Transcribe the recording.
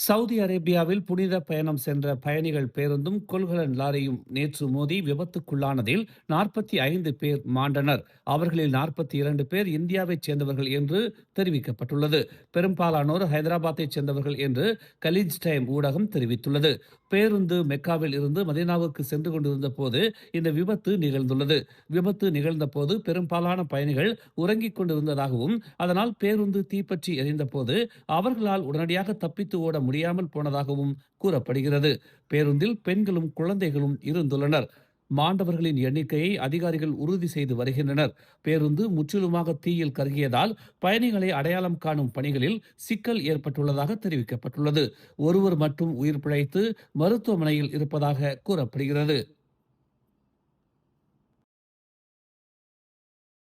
Saudi அரேபியாவில் புனித பயணம் சென்ற பயணிகள் பேருந்தும் கொள்கலன் லாரியும் நேற்று மோதி விபத்துக்குள்ளானதில் நாற்பத்தி ஐந்து பேர் மாண்டனர். அவர்களில் நாற்பத்தி இரண்டு பேர் இந்தியாவைச் சேர்ந்தவர்கள் என்று தெரிவிக்கப்பட்டுள்ளது. பெரும்பாலானோர் ஹைதராபாத்தைச் சேர்ந்தவர்கள் என்று கலீஜ் டைம் ஊடகம் தெரிவித்துள்ளது. பேருந்து மெக்காவில் இருந்து மதீனாவுக்கு சென்று கொண்டிருந்த போது இந்த விபத்து நிகழ்ந்துள்ளது. விபத்து நிகழ்ந்த போது பெரும்பாலான பயணிகள் உறங்கிக் கொண்டிருந்ததாகவும் அதனால் பேருந்து தீப்பற்றி எரிந்த போது அவர்களால் உடனடியாக தப்பித்து ஓட முடியாமல் போனதாகவும் கூறப்படுகிறது. பேருந்தில் பெண்களும் குழந்தைகளும் இருந்துள்ளனர். மாண்டவர்களின் எண்ணிக்கையை அதிகாரிகள் உறுதி செய்து வருகின்றனர். பேருந்து முற்றிலுமாக தீயில் கருகியதால் பயணிகளை அடையாளம் காணும் பணிகளில் சிக்கல் ஏற்பட்டுள்ளதாக தெரிவிக்கப்பட்டுள்ளது. ஒருவர் மட்டும் உயிர் பிழைத்து மருத்துவமனையில் இருப்பதாக கூறப்படுகிறது.